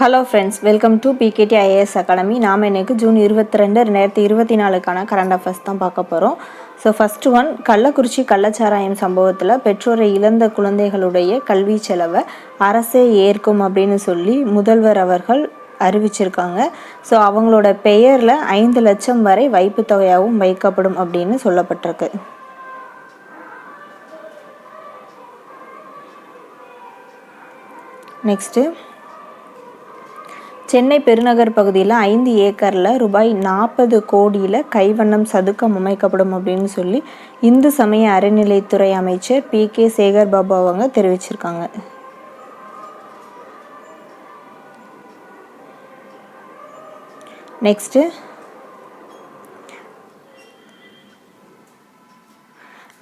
Hello friends welcome to PKD IAS academy நாம் இன்னைக்கு June இருபத்தி ரெண்டு ரெண்டாயிரத்தி இருபத்தி நாலுக்கான கரண்ட் அஃபேர்ஸ் தான் பார்க்க போகிறோம் ஸோ ஃபர்ஸ்ட் ஒன் கள்ளக்குறிச்சி கள்ளச்சாராயம் சம்பவத்தில் பெற்றோரை இழந்த குழந்தைகளுடைய கல்வி செலவை அரசே ஏற்கும் அப்படின்னு சொல்லி முதல்வர் அவர்கள் அறிவிச்சிருக்காங்க. ஸோ அவங்களோட பெயரில் ஐந்து லட்சம் வரை வைப்பு தொகையாகவும் வைக்கப்படும் அப்படின்னு சொல்லப்பட்டிருக்கு. நெக்ஸ்ட்டு சென்னை பெருநகர் பகுதியில் ஐந்து ஏக்கரில் ரூபாய் நாற்பது கோடியில் கைவண்ணம் சதுக்கம் அமைக்கப்படும் அப்படின்னு சொல்லி இந்து சமய அறநிலைத்துறை அமைச்சர் பி கே சேகர் பாபு அவங்க தெரிவிச்சிருக்காங்க. நெக்ஸ்ட்டு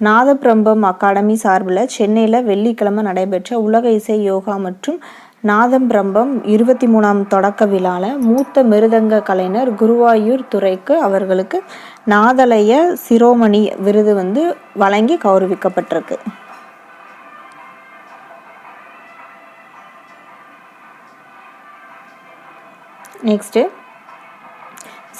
நாதபிரம்பம் அகாடமி சார்பில் சென்னையில் வெள்ளிக்கிழமை நடைபெற்ற உலக இசை யோகா மற்றும் நாதம் பிரம்பம் இருபத்தி மூணாம் தொடக்க விழாவில் மூத்த மிருதங்க கலைஞர் குருவாயூர் துறைக்கு அவர்களுக்கு நாதலய சிரோமணி விருது வந்து வழங்கி கௌரவிக்கப்பட்டிருக்கு. நெக்ஸ்ட்டு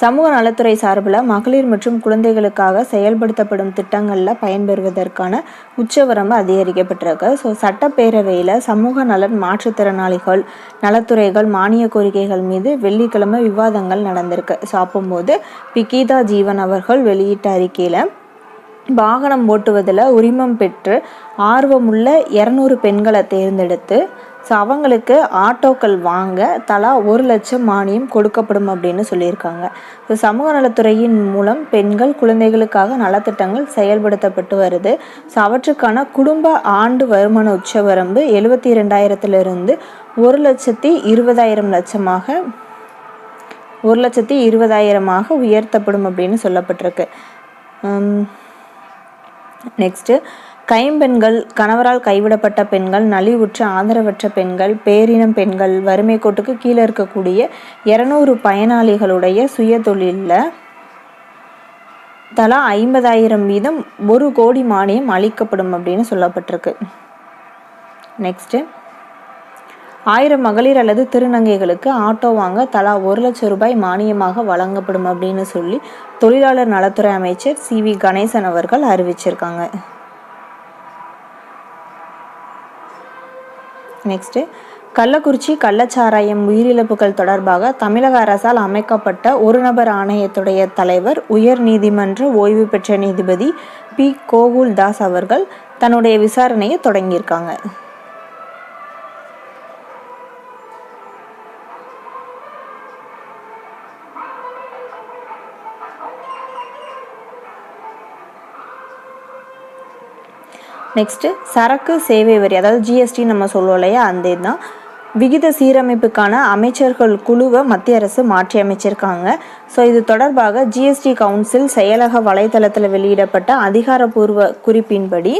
சமூக நலத்துறை சார்பில் மகளிர் மற்றும் குழந்தைகளுக்காக செயல்படுத்தப்படும் திட்டங்களில் பயன்பெறுவதற்கான உச்சவரம்பு அதிகரிக்கப்பட்டிருக்கு. ஸோ சட்டப்பேரவையில் சமூக நலன் மாற்றுத்திறனாளிகள் நலத்துறைகள் மானிய கோரிக்கைகள் மீது வெள்ளிக்கிழமை விவாதங்கள் நடந்திருக்கு. ஸோ அப்போது பி. கீதா ஜீவன் அவர்கள் வெளியிட்ட அறிக்கையில் வாகனம் ஓட்டுவதில் உரிமம் பெற்று ஆர்வமுள்ள இரநூறு பெண்களை தேர்ந்தெடுத்து ஸோ அவங்களுக்கு ஆட்டோக்கள் வாங்க தலா ஒரு லட்சம் மானியம் கொடுக்கப்படும் அப்படின்னு சொல்லியிருக்காங்க. ஸோ சமூக நலத்துறையின் மூலம் பெண்கள் குழந்தைகளுக்காக நலத்திட்டங்கள் செயல்படுத்தப்பட்டு வருது. ஸோ அவற்றுக்கான குடும்ப ஆண்டு வருமான உச்சவரம்பு எழுபத்தி ரெண்டாயிரத்துலேருந்து ஒரு லட்சத்தி இருபதாயிரம் லட்சமாக ஒரு லட்சத்தி இருபதாயிரமாக உயர்த்தப்படும் அப்படின்னு சொல்லப்பட்டிருக்கு. Um, நெக்ஸ்ட்டு கைம்பெண்கள் கணவரால் கைவிடப்பட்ட பெண்கள் நலிவுற்ற ஆதரவற்ற பெண்கள் பேரினம் பெண்கள் வறுமை கோட்டுக்கு கீழே இருக்கக்கூடிய இரநூறு பயனாளிகளுடைய சுய தொழிலில் தலா ஐம்பதாயிரம் வீதம் ஒரு கோடி மானியம் அளிக்கப்படும் அப்படின்னு சொல்லப்பட்டிருக்கு. நெக்ஸ்ட்டு ஆயிரம் மகளிர் அல்லது திருநங்கைகளுக்கு ஆட்டோ வாங்க தலா ஒரு லட்சம் ரூபாய் மானியமாக வழங்கப்படும் அப்படின்னு சொல்லி தொழிலாளர் நலத்துறை அமைச்சர் சி வி கணேசன் அவர்கள் அறிவிச்சிருக்காங்க. நெக்ஸ்ட்டு கள்ளக்குறிச்சி கள்ளச்சாராயம் உயிரிழப்புகள் தொடர்பாக தமிழக அரசால் அமைக்கப்பட்ட ஒரு நபர் ஆணையத்துடைய தலைவர் உயர் நீதிமன்ற ஓய்வு பெற்ற நீதிபதி பி. கோகுல் தாஸ் அவர்கள் தன்னுடைய விசாரணையை தொடங்கியிருக்காங்க. நெக்ஸ்ட்டு சரக்கு சேவை வரி அதாவது ஜிஎஸ்டி நம்ம சொல்லுவோம் இல்லையா அந்த இதுதான். விகித சீரமைப்புக்கான அமைச்சர்கள் குழுவை மத்திய அரசு மாற்றி அமைச்சிருக்காங்க. ஸோ இது தொடர்பாக ஜிஎஸ்டி கவுன்சில் செயலக வலைதளத்தில் வெளியிடப்பட்ட அதிகாரப்பூர்வ குறிப்பின்படி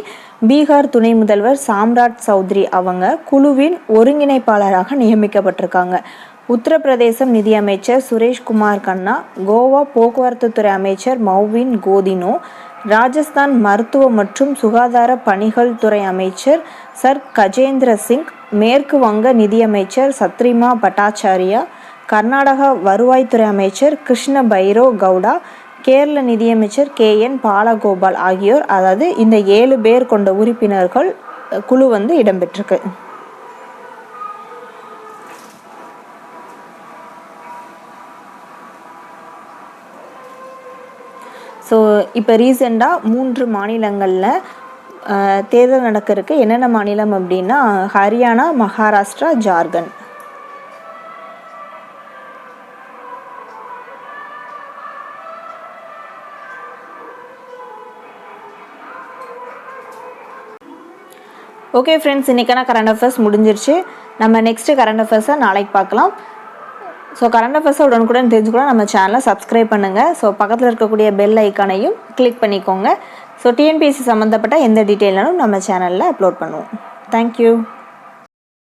பீகார் துணை முதல்வர் சாம்ராட் சௌத்ரி அவங்க குழுவின் ஒருங்கிணைப்பாளராக நியமிக்கப்பட்டிருக்காங்க. உத்தரப்பிரதேசம் நிதியமைச்சர் சுரேஷ்குமார் கண்ணா கோவா போக்குவரத்து துறை அமைச்சர் மௌவின் கோதினோ ராஜஸ்தான் மருத்துவ மற்றும் சுகாதார பணிகள் துறை அமைச்சர் சர் கஜேந்திர சிங் மேற்கு வங்க நிதியமைச்சர் சத்ரிமா பட்டாச்சாரியா கர்நாடகா வருவாய்த்துறை அமைச்சர் கிருஷ்ண பைரோ கவுடா கேரள நிதியமைச்சர் கே என் பாலகோபால் ஆகியோர் அதாவது இந்த ஏழு பேர் கொண்ட உறுப்பினர்கள் குழு வந்து இடம்பெற்றிருக்கு. ஸோ இப்போ ரீசெண்டாக மூன்று மாநிலங்களில் தேர்தல் நடக்கிறதுக்கு என்னென்ன மாநிலம் அப்படின்னா ஹரியானா மகாராஷ்டிரா ஜார்க்கண்ட். ஓகே ஃப்ரெண்ட்ஸ் இன்றைக்கான கரண்ட் அஃபேர்ஸ் முடிஞ்சிருச்சு. நம்ம நெக்ஸ்ட்டு கரண்ட் அஃபேர்ஸை நாளைக்கு பார்க்கலாம். ஸோ கரண்ட் அஃபேர்ஸை உடனுக்குடன் தெரிஞ்சுக்கூட நம்ம சேனலை சப்ஸ்கிரைப் பண்ணுங்கள் ஸோ பக்கத்தில் இருக்கக்கூடிய பெல் ஐக்கானையும் கிளிக் பண்ணிக்கோங்க. ஸோ டிஎன்பிஎஸ்சி சம்மந்தப்பட்ட எந்த டீட்டெயிலும் நம்ம சேனலில் அப்லோட் பண்ணுவோம். தேங்க்யூ